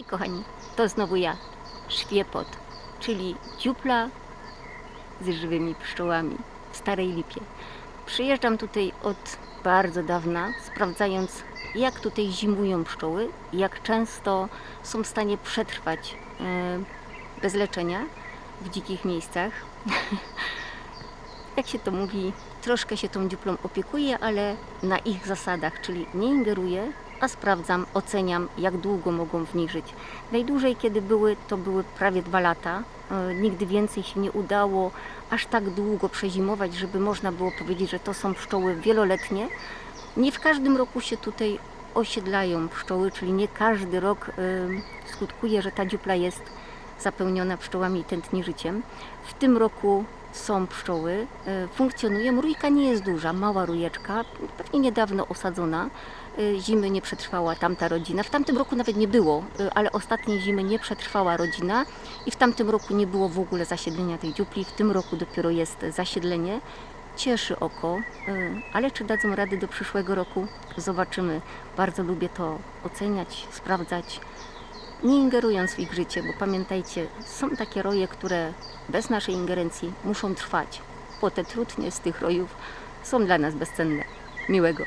I kochani, to znowu ja, szwiepot, czyli dziupla z żywymi pszczołami w Starej Lipie. Przyjeżdżam tutaj od bardzo dawna, sprawdzając jak tutaj zimują pszczoły, jak często są w stanie przetrwać e, bez leczenia w dzikich miejscach. jak się to mówi, troszkę się tą dziuplą opiekuję, ale na ich zasadach, czyli nie ingeruję, a sprawdzam, oceniam, jak długo mogą w żyć. Najdłużej, kiedy były, to były prawie dwa lata. E, Nigdy więcej się nie udało aż tak długo przezimować, żeby można było powiedzieć, że to są pszczoły wieloletnie. Nie w każdym roku się tutaj osiedlają pszczoły, czyli nie każdy rok e, skutkuje, że ta dziupla jest zapełniona pszczołami i tętni życiem. W tym roku są pszczoły, e, funkcjonują. Rójka nie jest duża, mała rujeczka, pewnie niedawno osadzona. E, Zimy nie przetrwała tamta rodzina. W tamtym roku nawet nie było, e, ale ostatniej zimy nie przetrwała rodzina i w tamtym roku nie było w ogóle zasiedlenia tej dziupli. W tym roku dopiero jest zasiedlenie. Cieszy oko, ale czy dadzą rady do przyszłego roku? Zobaczymy. Bardzo lubię to oceniać, sprawdzać nie ingerując w ich życie, bo pamiętajcie, są takie roje, które bez naszej ingerencji muszą trwać, bo te trudnie z tych rojów są dla nas bezcenne. Miłego.